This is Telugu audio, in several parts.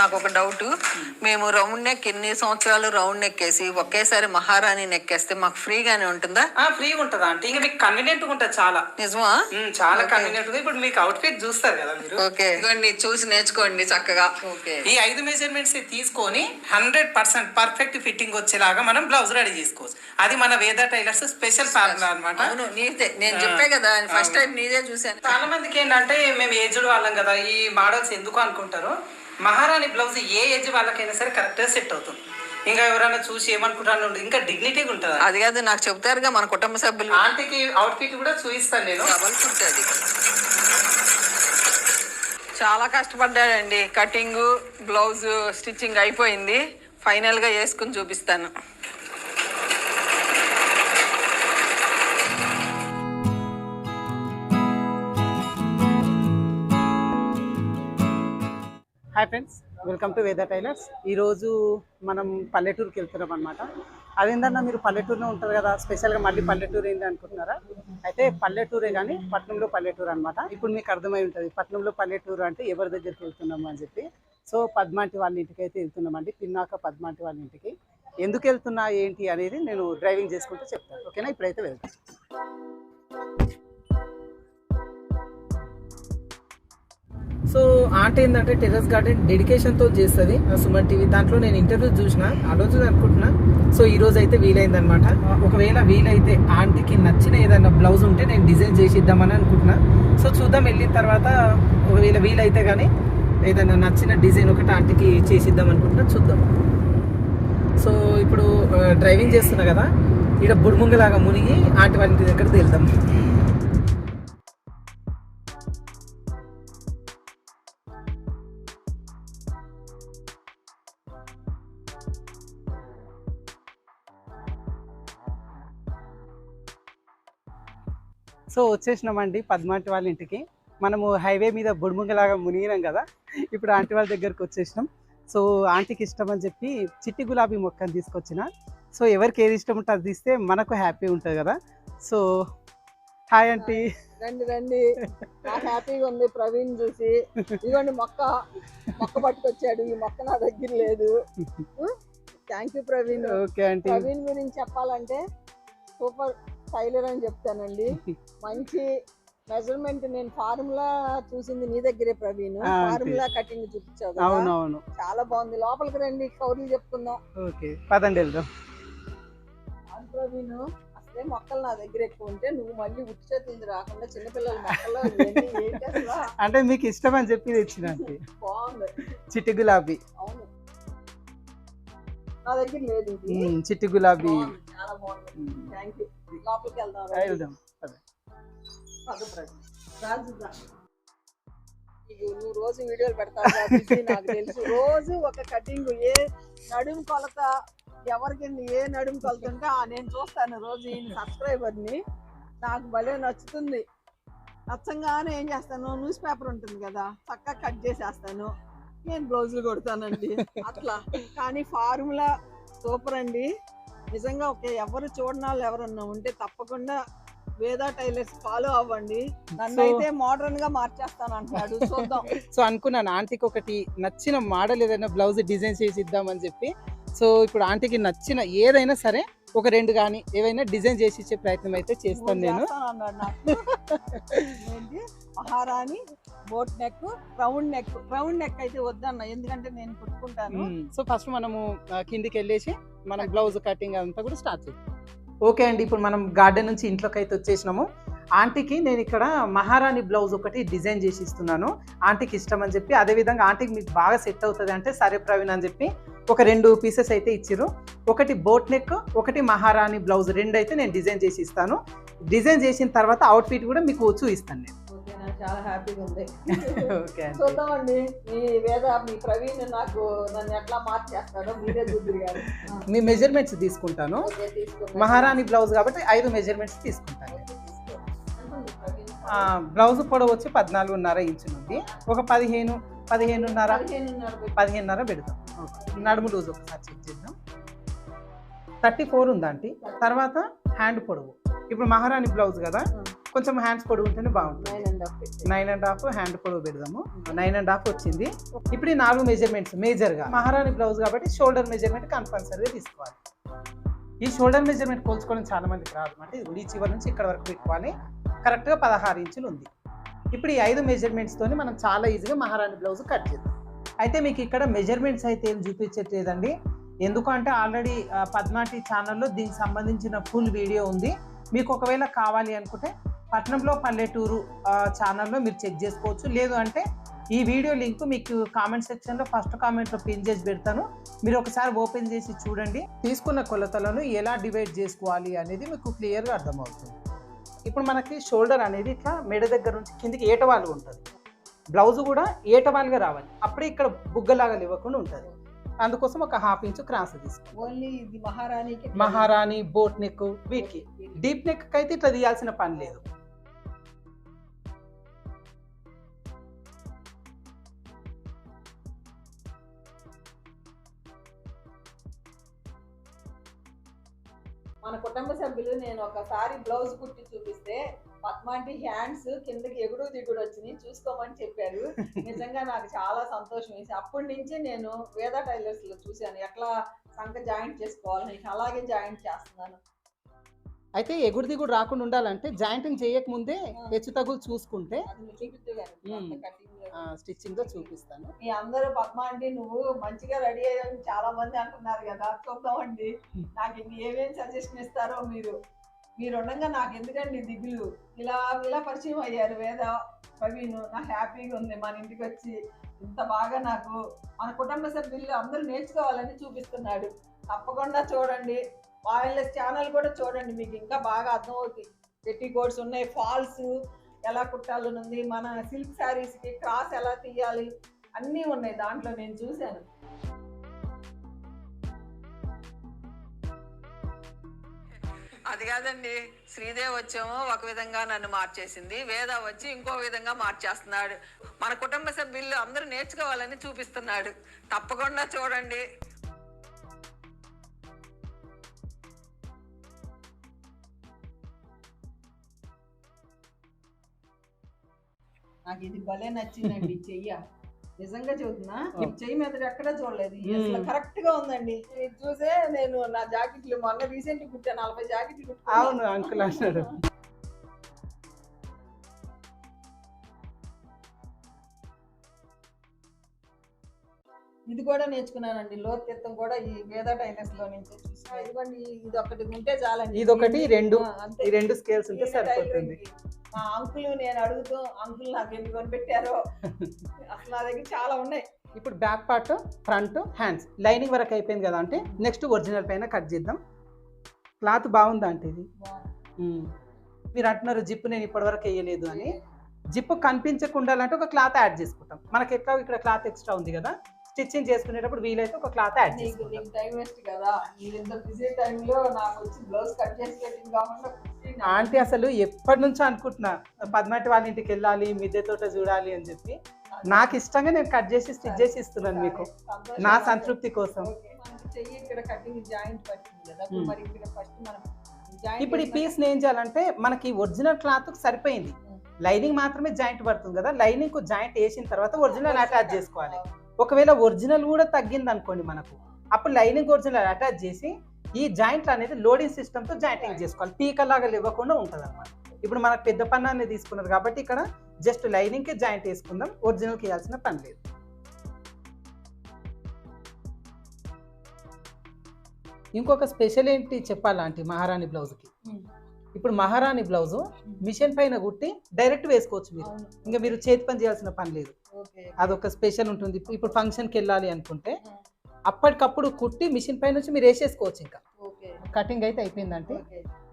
నాకు ఒక డౌట్ మేము రౌండ్ నెక్ ఎన్ని సంవత్సరాలు రౌండ్ నెక్ వేసి ఒకేసారి మహారాణి నెక్ వేస్తే మాకు ఫ్రీగానే ఉంటుందా? ఆ ఫ్రీగా ఉంటుందా అంటే ఇంకా మీకు కన్వీనియంట్గా ఉంటుంది చాలా. నిజమా? చాలా కన్వీనియంట్గా ఇప్పుడు మీకు అవుట్ ఫిట్ చూస్తారు కదా మీరు. ఓకే. ఇదిగోండి చూసి నేర్చుకోండి చక్కగా. ఓకే. ఈ ఐదు మెజర్మెంట్స్ తీసుకొని హండ్రెడ్ పర్సెంట్ పర్ఫెక్ట్ ఫిట్టింగ్ వచ్చేలాగా మనం బ్లౌజ్ రెడీ చేసుకోవచ్చు. అది మన వేద టైలర్స్ స్పెషల్ ఫార్ములా అన్నమాట. అవును నీదే. నేను చెప్పే కదా ఫస్ట్ టైం నీదే చూశాను. చాలా మందికి ఏంటంటే మేము ఏజ్డ్ వాళ్ళం కదా ఈ మోడల్స్ ఎందుకు అనుకుంటారు? మహారాణి బ్లౌజ్ ఏ ఏజ్ వాళ్ళకైనా సరే కరెక్ట్గా సెట్ అవుతుంది. ఇంకా ఎవరైనా చూసి ఏమనుకుంటారు ఇంకా డిగ్నిటీగా ఉంటుంది? అది కాదు నాకు చెప్తారుగా మన కుటుంబ సభ్యులు. ఆంటీకి అవుట్ ఫిట్ కూడా చూపిస్తాను నేను. డబల్ చాలా కష్టపడ్డాడండి. కటింగ్ బ్లౌజ్ స్టిచ్చింగ్ అయిపోయింది. ఫైనల్గా వేసుకుని చూపిస్తాను. Hi friends welcome to Veda tailors ఈరోజు మనం పల్లెటూరుకి వెళ్తున్నాం అనమాట అదేందన్నా మీరు పల్లెటూరులో ఉంటారు కదా స్పెషల్గా మళ్ళీ పల్లెటూరు ఏంటి అనుకుంటున్నారా? అయితే పల్లెటూరే కానీ పట్నంలో పల్లెటూరు అనమాట ఇప్పుడు మీకు అర్థమై ఉంటుంది పట్నంలో పల్లెటూరు అంటే ఎవరి దగ్గరికి వెళ్తున్నాము అని చెప్పి. సో పద్మాంటి వాళ్ళ ఇంటికి అయితే వెళ్తున్నామండి పిన్నాక పద్మాంటి వాళ్ళ ఇంటికి. ఎందుకు వెళ్తున్నా ఏంటి అనేది నేను డ్రైవింగ్ చేసుకుంటూ చెప్తాను. ఓకేనా? ఇప్పుడైతే వెళ్తాను సో ఆంటీ ఏంటంటే టెర్రస్ గార్డెన్ డెడికేషన్తో చేస్తుంది సుమన్ టీవీ. దాంట్లో నేను ఇంటర్వ్యూ చూసిన ఆ రోజు అనుకుంటున్నా. సో ఈ రోజు అయితే వీలైందనమాట ఒకవేళ వీలైతే ఆంటీకి నచ్చిన ఏదైనా బ్లౌజ్ ఉంటే నేను డిజైన్ చేసి ఇద్దామని అనుకుంటున్నా. సో చూద్దాం వెళ్ళిన తర్వాత ఒకవేళ వీలైతే కానీ ఏదైనా నచ్చిన డిజైన్ ఒకటి ఆంటీకి చేసిద్దాం అనుకుంటున్నా చూద్దాం. సో ఇప్పుడు డ్రైవింగ్ చేస్తున్నా కదా ఇక్కడ బుడుముంగలాగా మునిగి ఆంటీ వాళ్ళ దగ్గర వెళ్దాం. సో వచ్చేసినామండి పద్మాంటి వాళ్ళ ఇంటికి. మనము హైవే మీద బుడుముంగలాగా మునిగినాం కదా ఇప్పుడు ఆంటీ వాళ్ళ దగ్గరకు వచ్చేసినాం. సో ఆంటీకి ఇష్టం అని చెప్పి చిట్టి గులాబీ మొక్కను తీసుకొచ్చిన. సో ఎవరికి ఏది ఇష్టం ఉంటే అది తీస్తే మనకు హ్యాపీ ఉంటుంది కదా. So hi aunty. రండి రండి. హ్యాపీగా ఉంది ప్రవీణ్ చూసి. ఇదిగోండి మొక్క. మొక్క పట్టుకొచ్చాడు. ఈ మొక్క నా దగ్గర లేదు. Thank you Praveen. Okay aunty. Praveen గురించి చెప్పాలంటే సూపర్. టైలర్ అని చెప్తానండి. మంచి మెజర్మెంట్ నేను ఫార్ములా చూసింది నీ దగ్గరే ప్రవీణ్. ఫార్ములా కటింగ్ చూపించావు అవునవును. చాలా బాగుంది. లోపలికి రండి కౌర్లు చెప్పుకుందాం. ఓకే పదండి వెళ్దాం. అవును ప్రవీణ్ అసలే మొక్కలు నా దగ్గర ఎక్కువ ఉంటే నువ్వు మళ్ళీ ఉట్టి చేతులు రాకుండా చిన్నపిల్లల మొక్కలు అంటే మీకు ఇష్టం అని చెప్పి తెచ్చిన బాగుంది. చిట్టి గులాబీ. అవును. నా దగ్గర లేదు చిట్టి గులాబీ. థ్యాంక్ యూ లోపలికి వెళ్దాం. వెళ్దాం. ఇగో నువ్వు రోజు వీడియోలు పెడతావు కాబట్టి నాకు తెలుసు. రోజు ఒక కటింగ్ ఏ నడుము కొలత ఎవరికి ఏ నడుము కొలత ఉంటే ఆ నేను చూస్తాను రోజు ఈ సబ్స్క్రైబర్ని. నాకు భలే నచ్చుతుంది. నచ్చంగానే ఏం చేస్తాను? న్యూస్ పేపర్ ఉంటుంది కదా చక్కగా కట్ చేసేస్తాను. నేను బ్లౌజులు కొడతానండి. అట్లా. కానీ ఫార్ములా సూపర్ అండి. నిజంగా ఒక ఎవరు చూడని వాళ్ళు ఎవరన్నా ఉంటే తప్పకుండా వేదా టైలర్స్ ఫాలో అవ్వండి. నన్ను అయితే మోడర్న్గా మార్చేస్తాను అంటున్నాడు. చూద్దాం. సో అనుకున్నాను ఆంటీకి ఒకటి నచ్చిన మోడల్ ఏదైనా బ్లౌజ్ డిజైన్ చేసి ఇద్దామని చెప్పి సో ఇప్పుడు ఆంటీకి నచ్చిన ఏదైనా సరే ఒక రెండు కానీ ఏవైనా డిజైన్ చేసి ఇచ్చే ప్రయత్నం అయితే చేస్తాను నేను. Maharani boat neck round neck. Round neck అయితే వద్దన్న ఎందుకంటే నేను కుట్టుకుంటాను. సో ఫస్ట్ మనము కిందికి వెళ్ళేసి మనం బ్లౌజ్ కటింగ్ అంతా కూడా స్టార్ట్ చేద్దాం. ఓకే అండి ఇప్పుడు మనం గార్డెన్ నుంచి ఇంట్లోకి అయితే వచ్చేసినాము. ఆంటీకి నేను ఇక్కడ మహారాణి బ్లౌజ్ ఒకటి డిజైన్ చేసి ఇస్తున్నాను. ఆంటీకి ఇష్టం అని చెప్పి అదేవిధంగా ఆంటీకి మీకు బాగా సెట్ అవుతుంది అంటే సరే ప్రవీణ్ అని చెప్పి ఒక రెండు పీసెస్ అయితే ఇచ్చిర్రు. ఒకటి బోట్ నెక్ ఒకటి మహారాణి బ్లౌజ్ రెండు అయితే నేను డిజైన్ చేసి ఇస్తాను. డిజైన్ చేసిన తర్వాత అవుట్ఫిట్ కూడా మీకు చూపిస్తాను నేను. చాలా హ్యాపీగా ఉంది. చూద్దామండి. మీ వేద మీ ప్రవీణ్ నాకు నన్ను ఎట్లా మార్చేస్తాడో మీరే చూద్దరు గారు మీ మెజర్మెంట్స్ తీసుకుంటాను. మహారాణి బ్లౌజ్ కాబట్టి ఐదు మెజర్మెంట్స్ తీసుకుంటాను. బ్లౌజ్ పొడవు వచ్చి పద్నాలుగున్నర ఇంచు ఉంది ఒక పదిహేను పదిహేనున్నర పదిహేనున్నర పెడతాం. నడుము లూజ్ ఒకసారి చెక్ చేద్దాం. థర్టీ ఫోర్ ఉందండి తర్వాత హ్యాండ్ పొడవు. ఇప్పుడు మహారాణి బ్లౌజ్ కదా కొంచెం హ్యాండ్స్ పొడుగు ఉంటేనే బాగుంటుంది. Nine and half nine and half hand పొడవు పెడదాము. నైన్ అండ్ హాఫ్ వచ్చింది. ఇప్పుడు ఈ నాలుగు మెజర్మెంట్స్ మేజర్గా మహారాణి బ్లౌజ్ కాబట్టి షోల్డర్ మెజర్మెంట్ కంపల్సరీగా తీసుకోవాలి. ఈ షోల్డర్ మెజర్మెంట్ కోల్చుకోవడం చాలా మందికి రాదు. అంటే ఈ చివరి నుంచి ఇక్కడ వరకు పెట్టుకోవాలి. కరెక్ట్గా పదహారు ఇంచులు ఉంది. ఇప్పుడు ఈ ఐదు మెజర్మెంట్స్తోని మనం చాలా ఈజీగా మహారాణి బ్లౌజ్ కట్ చేద్దాం. అయితే మీకు ఇక్కడ మెజర్మెంట్స్ అయితే ఏం చూపించట్లేదండి. ఎందుకంటే ఆల్రెడీ పద్మాటి ఛానల్లో దీనికి సంబంధించిన ఫుల్ వీడియో ఉంది. మీకు ఒకవేళ కావాలి అనుకుంటే పట్నంలో పల్లెటూరు ఛానల్లో మీరు చెక్ చేసుకోవచ్చు. లేదు అంటే ఈ వీడియో లింక్ మీకు కామెంట్ సెక్షన్లో ఫస్ట్ కామెంట్లో పిన్ చేసి పెడతాను. మీరు ఒకసారి ఓపెన్ చేసి చూడండి. తీసుకున్న కొలతలను ఎలా డివైడ్ చేసుకోవాలి అనేది మీకు క్లియర్గా అర్థమవుతుంది. ఇప్పుడు మనకి షోల్డర్ అనేది ఇట్లా మెడ దగ్గర నుంచి కిందికి ఏటవాలు ఉంటుంది. బ్లౌజ్ కూడా ఏటవాలుగా రావాలి. అప్పుడే ఇక్కడ బుగ్గలాగా ఇవ్వకుండా ఉంటుంది. అందుకోసం ఒక హాఫ్ ఇంచు క్రాస్ తీసుకోండి ఓన్లీ ఇది మహారాణికి మహారాణి బోట్ నెక్ వీటికి. డీప్ నెక్ అయితే ఇట్లా తీయాల్సిన పని లేదు. మన కుటుంబ సభ్యులు నేను ఒకసారి బ్లౌజ్ కుట్టి చూపిస్తే పద్మాంటి హ్యాండ్స్ కిందకి ఎగుడు దిగుడు వచ్చినాయి చూసుకోమని చెప్పారు. నిజంగా నాకు చాలా సంతోషం వేసి అప్పటి నుంచి నేను వేద టైలర్స్లో చూశాను. ఎట్లా సంఖ జాయింట్ చేసుకోవాలి నేను అలాగే జాయింట్ చేస్తున్నాను. అయితే ఎగుడు దిగుడు రాకుండా ఉండాలంటే జాయింటింగ్ చేయక ముందే హెచ్చు తగులు చూసుకుంటే స్టిచ్చింగ్తో చూపిస్తాను. మీ అందరూ పద్మ అండి నువ్వు మంచిగా రెడీ అయ్యాని చాలా మంది అంటున్నారు కదా. చూద్దామండి. నాకు ఏమేమి సజెషన్ ఇస్తారో మీరు. మీరు ఉండగా నాకు ఎందుకండి దిగులు? ఇలా ఇలా పరిచయం అయ్యారు వేద ప్రవీణ్. నాకు హ్యాపీగా ఉంది మన ఇంటికి వచ్చి. ఇంత బాగా నాకు మన కుటుంబ సభ్యులు అందరూ నేర్చుకోవాలని చూపిస్తున్నాడు. తప్పకుండా చూడండి. వాళ్ళ ఛానల్ కూడా చూడండి మీకు ఇంకా బాగా అర్థమవుతుంది. పెట్టి కోడ్స్ ఉన్నాయి ఫాల్స్ ఎలా కుట్టాలనుంది మన సిల్క్ శారీస్కి క్రాస్ ఎలా తీయాలి అన్నీ ఉన్నాయి దాంట్లో నేను చూశాను. అది కాదండి శ్రీదేవి వచ్చేమో ఒక విధంగా నన్ను మార్చేసింది వేద వచ్చి ఇంకో విధంగా మార్చేస్తున్నాడు. మన కుటుంబ సభ్యులు అందరూ నేర్చుకోవాలని చూపిస్తున్నాడు. తప్పకుండా చూడండి. నాకు ఇది భలే నచ్చిందండి చెయ్య. నిజంగా చెబుతున్నా ఈ చెయ్యి మీద ఎక్కడా చూడలేదు. అసలు. కరెక్ట్గా ఉందండి. ఇది చూసే నేను నా జాకెట్లు మొన్న రీసెంట్ కుట్టాను నలభై జాకెట్లు కుట్టాను అవును అంకుల్ అన్నాడు. ఇది కూడా నేర్చుకున్నానండి. లోతెత్తం కూడా ఈ వేద టైలర్స్లో నుంచి చూసి ఇదిగోండి ఇది ఒకటి ఉంటే చాలండి. ఇది ఒకటి రెండు ఈ రెండు స్కేల్స్ ఉంటే సరిపోతుంది. మా అంకుల్ నేను అడుగుతూ అంకుల్ నాకు ఎన్ని కొనిపెట్టారో? అసలు నా దగ్గర చాలా ఉన్నాయి. ఇప్పుడు back part front hands. Lining వరకు అయిపోయింది కదా అంటే నెక్స్ట్ ఒరిజినల్ పైన కట్ చేద్దాం. క్లాత్ బాగుందా అంటే ఇది. మీరు అంటున్నారు జిప్ నేను ఇప్పటివరకు వేయలేదు అని. జిప్ కనిపించకుండా అంటే ఒక క్లాత్ యాడ్ చేసుకుంటాం. మనకి ఎట్లా ఇక్కడ క్లాత్ ఎక్స్ట్రా ఉంది కదా? స్టిచ్చింగ్ చేసుకునేటప్పుడు వీలైతే ఒక క్లాత్ యాడ్ చేసుకుంటాం. టైం వేస్ట్ కదా. మీరు ఇంత బిజీ టైంలో నాకు వచ్చి బ్లౌజ్ కట్ చేసి పెట్టింది కాకుండా నాకు- ఆంటీ అసలు ఎప్పటి నుంచో అనుకుంటున్నా పద్మాటి వాళ్ళ ఇంటికి వెళ్ళాలి మిద్దె తోట చూడాలి అని చెప్పి. నాకు ఇష్టంగా నేను కట్ చేసి స్టిచ్ చేసి ఇస్తున్నాను మీకు. నా సంతృప్తి కోసం. ఇప్పుడు ఈ పీస్ ఏం చేయాలంటే మనకి ఒరిజినల్ క్లాత్ సరిపోయింది. లైనింగ్ మాత్రమే జాయింట్ పడుతుంది కదా. లైనింగ్కు జాయింట్ వేసిన తర్వాత ఒరిజినల్ అటాచ్ చేసుకోవాలి. ఒకవేళ ఒరిజినల్ కూడా తగ్గింది అనుకోండి మనకు అప్పుడు లైనింగ్ ఒరిజినల్ అటాచ్ చేసి ఈ జాయింట్ అనేది లోడింగ్ సిస్టమ్తో జాయింటింగ్ చేసుకోవాలి. పీక లాగా ఇవ్వకుండా ఉంటుంది అనమాట ఇప్పుడు మనకు పెద్ద పన్నాన్ని తీసుకున్నారు కాబట్టి ఇక్కడ జస్ట్ లైనింగ్కి జాయింట్ వేసుకుందాం. ఒరిజినల్కి ఇవ్వాల్సిన పని లేదు. ఇంకొక స్పెషల్ ఏంటి చెప్పాలంటే మహారాణి బ్లౌజ్కి మ్మ్. ఇప్పుడు మహారాణి బ్లౌజ్ మిషన్ పైన కుట్టి డైరెక్ట్ వేసుకోవచ్చు మీరు. ఇంకా మీరు చేతి పని చేయాల్సిన పని లేదు. అదొక స్పెషల్ ఉంటుంది. ఇప్పుడు ఫంక్షన్కి వెళ్ళాలి అనుకుంటే మ్మ్. అప్పటికప్పుడు కుట్టి మిషన్ పై నుంచి మీరు వేసేసుకోవచ్చు ఇంకా. ఓకే. కటింగ్ అయితే అయిపోయిందంటే.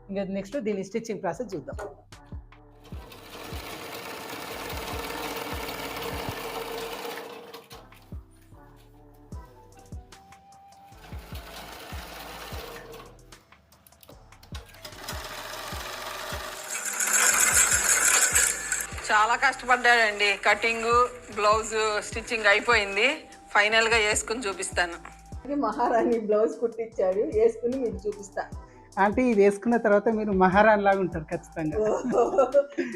ఇంకా నెక్స్ట్ దీని స్టిచ్చింగ్ ప్రాసెస్ చూద్దాం. చాలా కష్టపడ్డాడండి. కటింగ్ బ్లౌజ్ స్టిచ్చింగ్ అయిపోయింది. ఫైనల్గా వేసుకుని చూపిస్తాను. మహారాణి బ్లౌజ్ కుట్టించాడు. వేసుకుని మీకు చూపిస్తా. అంటే ఇది వేసుకున్న తర్వాత మీరు మహారాణి లాగా ఉంటారు ఖచ్చితంగా.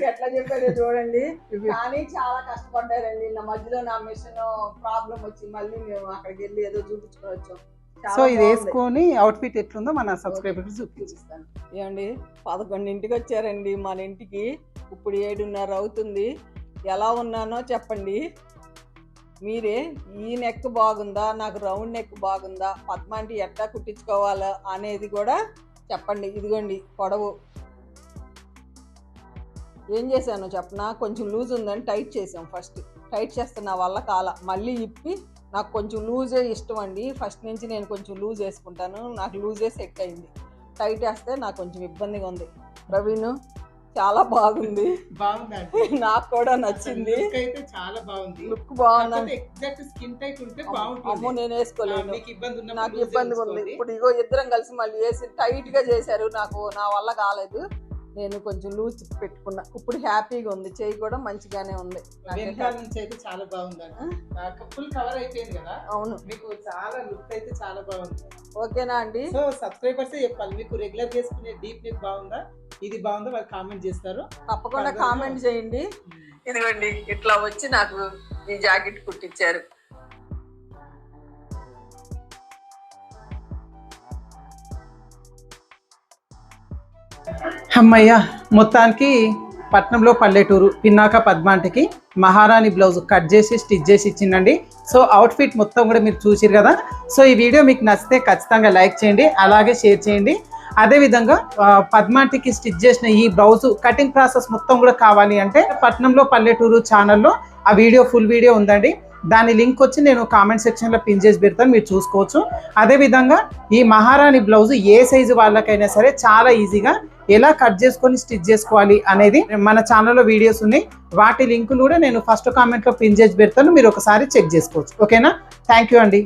ఎట్లా చెప్పారో చూడండి. కానీ చాలా కష్టపడ్డారండి. నా మధ్యలో నా మిషన్ ప్రాబ్లం వచ్చి మళ్ళీ మేము అక్కడికి వెళ్ళి ఏదో చూపించుకొని వచ్చాం చాలా సో ఇది. వేసుకొని అవుట్ఫిట్ ఎట్లుందో మన సబ్స్క్రైబర్స్ చూపించు చూపిస్తాను. ఏమండి పదకొండింటికి వచ్చారండి మన ఇంటికి. ఇప్పుడు ఏడున్నర అవుతుంది. ఎలా ఉన్నానో చెప్పండి. మీరే ఈ నెక్ బాగుందా? నాకు రౌండ్ నెక్ బాగుందా? పద్మాంటి ఎట్లా కుట్టించుకోవాలా? అనేది కూడా చెప్పండి. ఇదిగోండి పొడవు. ఏం చేశాను చెప్పనా? కొంచెం లూజ్ ఉందని టైట్ చేసాం ఫస్ట్. టైట్ చేస్తే నా వల్ల కాల. మళ్ళీ ఇప్పి నాకు కొంచెం లూజే ఇష్టం అండి. ఫస్ట్ నుంచి నేను కొంచెం లూజ్ వేసుకుంటాను. నాకు లూజే సెట్ అయింది. టైట్ వేస్తే నాకు కొంచెం ఇబ్బందిగా ఉంది. ప్రవీణ్? చాలా బాగుంది. బాగుందండి. నాకు కూడా నచ్చింది. అయితే చాలా బాగుంది. లుక్ బాగుంది. ఎగ్జాక్ట్ స్కిన్ టైట్ ఉంటే అమ్మో నేను వేసుకోలేను. మీకు ఇబ్బంది ఉన్నప్పుడు నాకు ఇబ్బందిగా ఉంది. ఇప్పుడు ఇగో ఇద్దరం కలిసి మళ్ళీ వేసి టైట్గా చేశారు. నాకు నా వల్ల కాలేదు. నేను కొంచెం లూజ్ పెట్టుకున్నా. ఇప్పుడు హ్యాపీగా ఉంది. చేయి కూడా మంచిగానే ఉంది. నాకు వెనకాల నుంచి అయితే చాలా బాగుందండి. ఫుల్ కవర్ అయిపోయింది కదా. అవును. మీకు చాలా లుక్ అయితే చాలా బాగుంది. ఓకేనా అండి? సో సబ్స్క్రైబర్స్ చెప్పాలి. మీకు రెగ్యులర్ చేసుకునే డీప్ నెక్ బాగుందా? ఇది బాగుందా వాళ్ళు కామెంట్ చేస్తారు. తప్పకుండా కామెంట్ చేయండి. ఇదిగోండి ఇట్లా వచ్చి నాకు ఈ జాకెట్ కుట్టించారు అమ్మయ్య మొత్తానికి పట్నంలో పల్లెటూరు పిన్నాక పద్మాంటికి మహారాణి బ్లౌజ్ కట్ చేసి స్టిచ్ చేసి ఇచ్చిందండి. సో అవుట్ఫిట్ మొత్తం కూడా మీరు చూసిరు కదా. సో ఈ వీడియో మీకు నచ్చితే ఖచ్చితంగా లైక్ చేయండి అలాగే షేర్ చేయండి. అదేవిధంగా పద్మాటికి స్టిచ్ చేసిన ఈ బ్లౌజ్ కటింగ్ ప్రాసెస్ మొత్తం కూడా కావాలి అంటే పట్నంలో పల్లెటూరు ఛానల్లో ఆ వీడియో ఫుల్ వీడియో ఉందండి. దాని లింక్ వచ్చి నేను కామెంట్ సెక్షన్లో పిన్ చేసి పెడతాను మీరు చూసుకోవచ్చు. అదేవిధంగా ఈ మహారాణి బ్లౌజ్ ఏ సైజు వాళ్ళకైనా సరే చాలా ఈజీగా ఎలా కట్ చేసుకొని స్టిచ్ చేసుకోవాలి అనేది మన ఛానల్లో వీడియోస్ ఉన్నాయి. వాటి లింకులు కూడా నేను ఫస్ట్ కామెంట్లో పిన్ చేసి పెడతాను మీరు ఒకసారి చెక్ చేసుకోవచ్చు. ఓకేనా థ్యాంక్ యూ అండి.